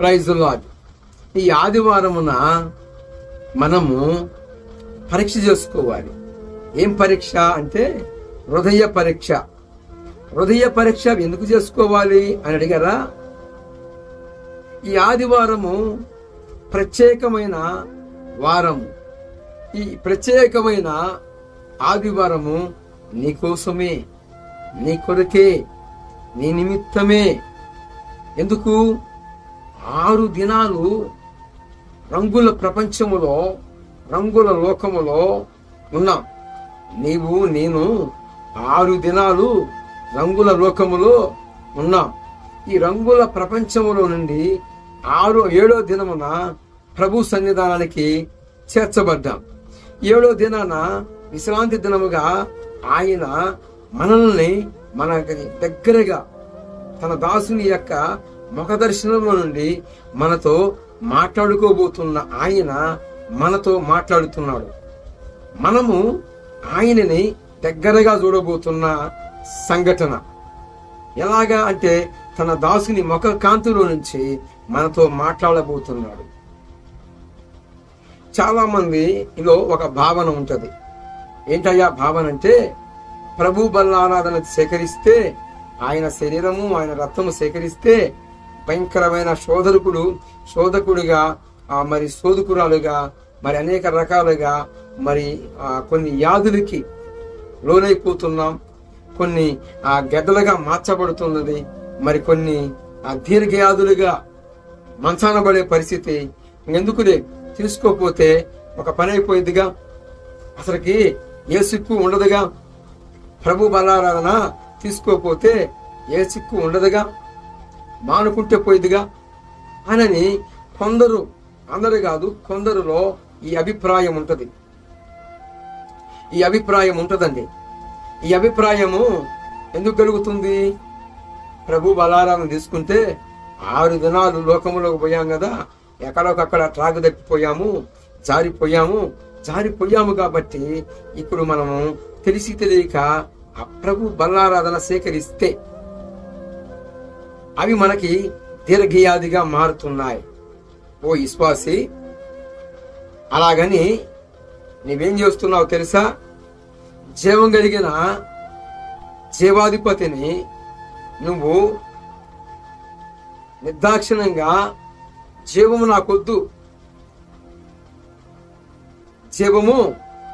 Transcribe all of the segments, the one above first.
Praise lord ఈ ఆదివారమున మనము పరీక్ష చేసుకోవాలి. ఏం పరీక్ష అంటే హృదయ పరీక్ష. హృదయ పరీక్ష ఎందుకు చేసుకోవాలి అని అడిగారా? ఈ ఆదివారము ప్రత్యేకమైన వారము ఈ ప్రత్యేకమైన ఆదివారము నీ కోసమే నీ కొరకే నీ నిమిత్తమే. ఎందుకు? ఆరు దినాలు రంగుల ప్రపంచములో రంగుల లోకములో ఉన్నాం. నీవు నేను ఆరు దినాలు రంగుల లోకములో ఉన్నాం. ఈ రంగుల ప్రపంచములో నుండి ఆరు ఏడో దినమున ప్రభు సన్నిధానానికి చేర్చబడ్డాం. ఏడో దినాన విశ్రాంతి దినముగా ఆయన మనల్ని మన దగ్గరగా తన దాసుని యొక్క ముఖ దర్శనంలో నుండి మనతో మాట్లాడుకోబోతున్న ఆయన మనతో మాట్లాడుతున్నాడు. మనము ఆయనని దగ్గరగా చూడబోతున్న సంఘటన. ఎలాగా అంటే తన దాసుని ముఖ కాంతిలో నుంచి మనతో మాట్లాడబోతున్నాడు. చాలా మందిలో ఒక భావన ఉంటుంది. ఏంటయ్యా భావన అంటే ప్రభు బల్లారాధన సేకరిస్తే ఆయన శరీరము ఆయన రక్తము సేకరిస్తే భయంకరమైన శోధకుడు శోధకుడిగా మరి శోధకురాలుగా మరి అనేక రకాలుగా మరి కొన్ని యాదులకి లోనైపోతున్నాం. కొన్ని ఆ గెడ్డలుగా మార్చబడుతున్నది. మరి కొన్ని ఆ దీర్ఘవ్యాధులుగా మంచాన పడే పరిస్థితి ఎందుకులే? తీసుకోపోతే ఒక పని అయిపోయిందిగా అసలుకి ఏ సిక్కు ఉండదుగా. ప్రభు బలారాధన తీసుకోపోతే ఏ సిక్కు ఉండదుగా. మానుకుంటే పోయిదిగా? అనని కొందరు అందరు కాదు కొందరులో ఈ అభిప్రాయం ఉంటుంది. ఈ అభిప్రాయం ఉంటుందండి. ఈ అభిప్రాయము ఎందుకు కలుగుతుంది? ప్రభు బలారాలను తీసుకుంటే ఆరు దినాలు లోకంలోకి పోయాం కదా ఎక్కడొకక్కడ ట్రాక్ తప్పిపోయాము జారిపోయాము జారిపోయాము కాబట్టి ఇప్పుడు మనము తెలిసి తెలియక ఆ ప్రభు బలారాధన సేకరిస్తే అవి మనకి దీర్ఘయాదిగా మారుతున్నాయి. ఓ విశ్వాసి అలాగని నీవేం చేస్తున్నావు తెలుసా? జీవం కలిగిన జీవాధిపతిని నువ్వు నిర్దాక్షిణంగా జీవము నాకొద్దు. జీవము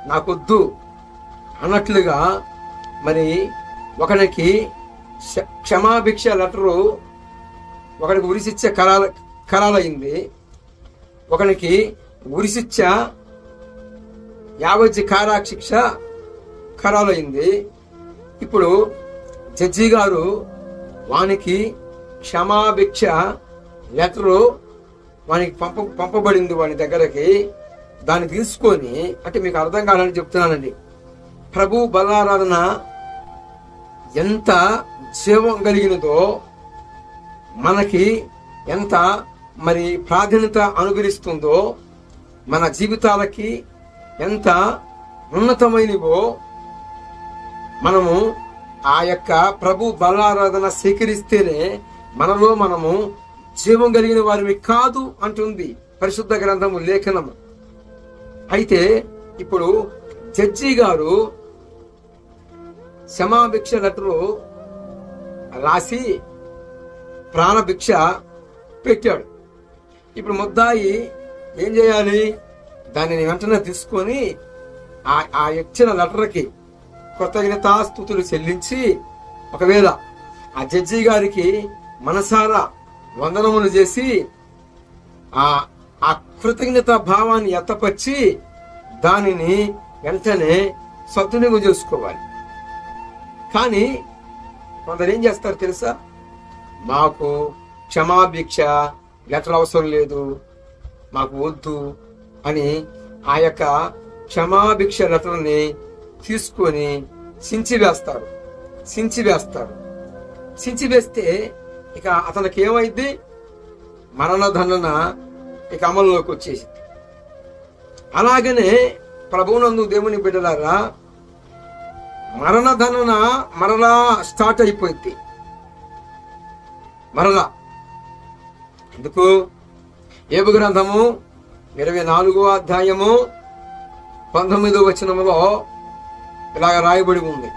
నాకొద్దు అన్నట్లుగా మరి ఒకనికి క్షమాభిక్ష లెటరు ఒకడికి ఉరిశిచ్చ కరాల కరాలయ్యింది ఒకనికి ఉరిశిచ్చ యావజ్జి కారాశిక్ష ఖరాలైంది ఇప్పుడు జడ్జి గారు వానికి క్షమాభిక్ష లెటరు వానికి పంప పంపబడింది వాని దగ్గరకి. దాన్ని తీసుకొని అంటే మీకు అర్థం కావాలని చెప్తున్నానండి. ప్రభు బలారాధన ఎంత జీవం కలిగినదో మనకి ఎంత మరి ప్రాధాన్యత అనుగ్రహిస్తుందో మన జీవితాలకి ఎంత ఉన్నతమైనవో మనము ఆ యొక్క ప్రభు బలారాధన స్వీకరిస్తేనే మనలో మనము జీవం కలిగిన వారిని కాదు అంటుంది పరిశుద్ధ గ్రంథము లేఖనము. అయితే ఇప్పుడు జడ్జి గారు క్షమాభిక్ష లెటరు రాసి ప్రాణభిక్ష పెట్టాడు. ఇప్పుడు ముద్దాయి ఏం చేయాలి? దానిని వెంటనే తీసుకొని ఆ ఆ ఇచ్చిన లెటర్కి కృతజ్ఞతా స్థుతులు చెల్లించి ఒకవేళ ఆ జడ్జి గారికి మనసారా వందనములు చేసి ఆ ఆ కృతజ్ఞత భావాన్ని ఎత్తపరిచి దానిని వెంటనే సద్వినియోగం చేసుకోవాలి. కానీ కొందరు ఏం చేస్తారు తెలుసా? మాకు క్షమాభిక్ష లెటర్ అవసరం లేదు. మాకు వద్దు అని ఆ యొక్క క్షమాభిక్ష లెటర్ని తీసుకొని సించి వేస్తారు. సించి వేస్తారు. సించి వేస్తే ఇక అతనికి ఏమైంది మరణదండన ఇక అమల్లోకి వచ్చేసింది అలాగనే ప్రభువునందు దేవుని బిడ్డలారా మరణదండన మరలా స్టార్ట్ అయిపోయింది మరలా ఎందుకు? ఏబు గ్రంథము ఇరవై నాలుగో అధ్యాయము పంతొమ్మిదో వచనములో ఇలాగ రాయబడి ఉంది.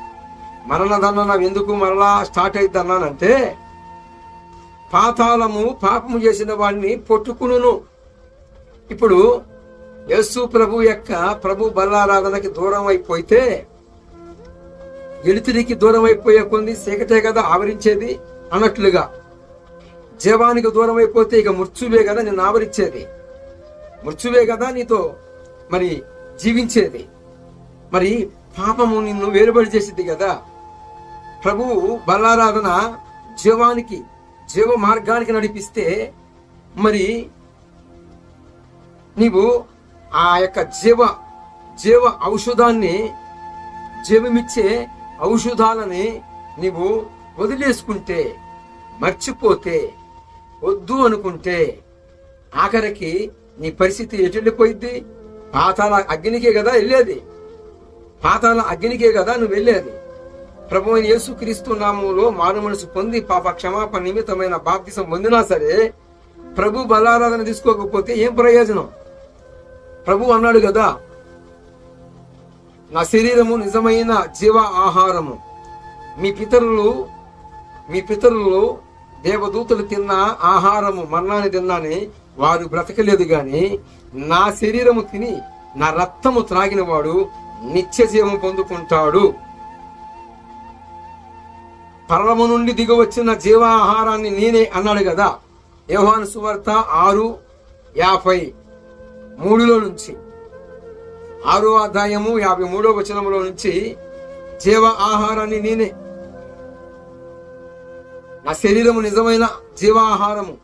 మరణ దండన ఎందుకు మరలా స్టార్ట్ అయితే అన్నానంటే పాతాళము పాపము చేసిన వాడిని పొట్టుకును ఇప్పుడు యేసు ప్రభు యొక్క ప్రభు బలారాధనకి దూరం అయిపోతే వెలుతురికి దూరం అయిపోయే కొన్ని చీకటే కదా ఆవరించేది అన్నట్లుగా. జీవానికి దూరం అయిపోతే ఇక మృత్యువే కదా నేను ఆవరించేది. మృత్యువే కదా నీతో మరి జీవించేది. మరి పాపము నిన్ను వేరుబడి చేసింది కదా. ప్రభువు బలారాధన జీవానికి జీవ మార్గానికి నడిపిస్తే మరి నీవు ఆ యొక్క జీవ జీవ ఔషధాన్ని జీవమిచ్చే ఔషధాలని నీవు వదిలేసుకుంటే మర్చిపోతే వద్దు అనుకుంటే ఆఖరికి నీ పరిస్థితి ఎటు వెళ్ళిపోయింది పాతాల అగ్నికే కదా వెళ్ళేది. పాతాల అగ్నికే కదా నువ్వు వెళ్ళేది. ప్రభు యేసుక్రీస్తు నామంలో మారు మనసు పొంది పాప క్షమాపణ నిమిత్తమైన బాప్తిసం పొందినా సరే ప్రభు బలారాధన తీసుకోకపోతే ఏం ప్రయోజనం? ప్రభు అన్నాడు కదా నా శరీరము నిజమైన జీవ ఆహారము. మీ పితరులు మీ పితరులు దేవదూతలు తిన్న ఆహారము మరణాన్ని తిన్నాని వారు బ్రతకలేదు గాని నా శరీరము తిని నా రక్తము త్రాగిన వాడు నిత్య జీవం పొందుకుంటాడు. పర్వము నుండి దిగవచ్చిన జీవాహారాన్ని నేనే అన్నాడు కదా. యోహాను సువార్త ఆరు యాభై మూడులో నుంచి ఆరో అధ్యాయము యాభై మూడో వచనములో నుంచి జీవ ఆహారాన్ని నేనే నా శరీరము నిజమైన జీవాహారము.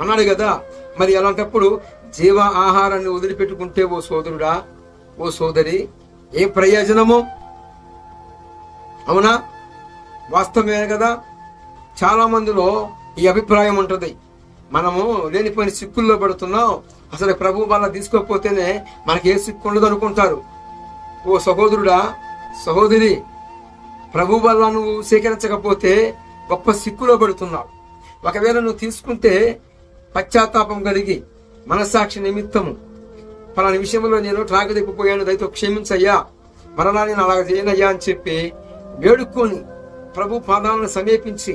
అన్నాడు కదా మరి అలాంటప్పుడు జీవ ఆహారాన్ని వదిలిపెట్టుకుంటే ఓ సోదరుడా ఓ సోదరి ఏ ప్రయోజనము? అవునా? వాస్తవమే కదా? చాలా మందిలో ఈ అభిప్రాయం ఉంటుంది. మనము లేనిపోయిన సిక్కుల్లో పడుతున్నాం. అసలు ప్రభు వల్ల తీసుకోకపోతేనే మనకి ఏ సిక్కు ఉండదు అనుకుంటారు. ఓ సహోదరుడా సహోదరి ప్రభు వల్ల నువ్వు సేకరించకపోతే గొప్ప సిక్కులో పెడుతున్నావు. ఒకవేళ నువ్వు తీసుకుంటే పశ్చాత్తాపం కలిగి మనస్సాక్షి నిమిత్తము. ఫలాని విషయంలో నేను ట్రాక్ దిగిపోయాను దయతో క్షమించయ్యా. మరలా నేను అలాగ చేయనయ్యా అని చెప్పి వేడుకొని ప్రభు పాదాలను సమీపించి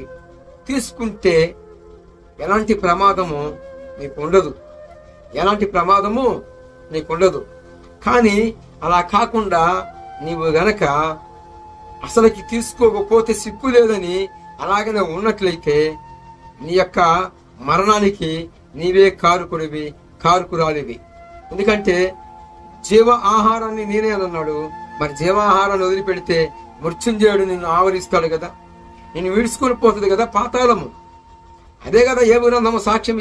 తీసుకుంటే ఎలాంటి ప్రమాదము నీకు ఉండదు ఎలాంటి ప్రమాదము నీకు ఉండదు కానీ అలా కాకుండా నీవు గనక అసలుకి తీసుకోకపోతే సిక్కు లేదని అలాగనే ఉన్నట్లయితే నీ యొక్క మరణానికి నీవే కారుకుడివి కారుకురాలివి. ఎందుకంటే జీవ ఆహారాన్ని నేనే అని అన్నాడు. మరి జీవాహారాన్ని వదిలిపెడితే మృత్యుంజయుడు నిన్ను ఆవరిస్తాడు కదా. నిన్ను విడుచుకొని పోతుంది కదా పాతాళము. అదే కదా ఏ గ్రంథము సాక్ష్యం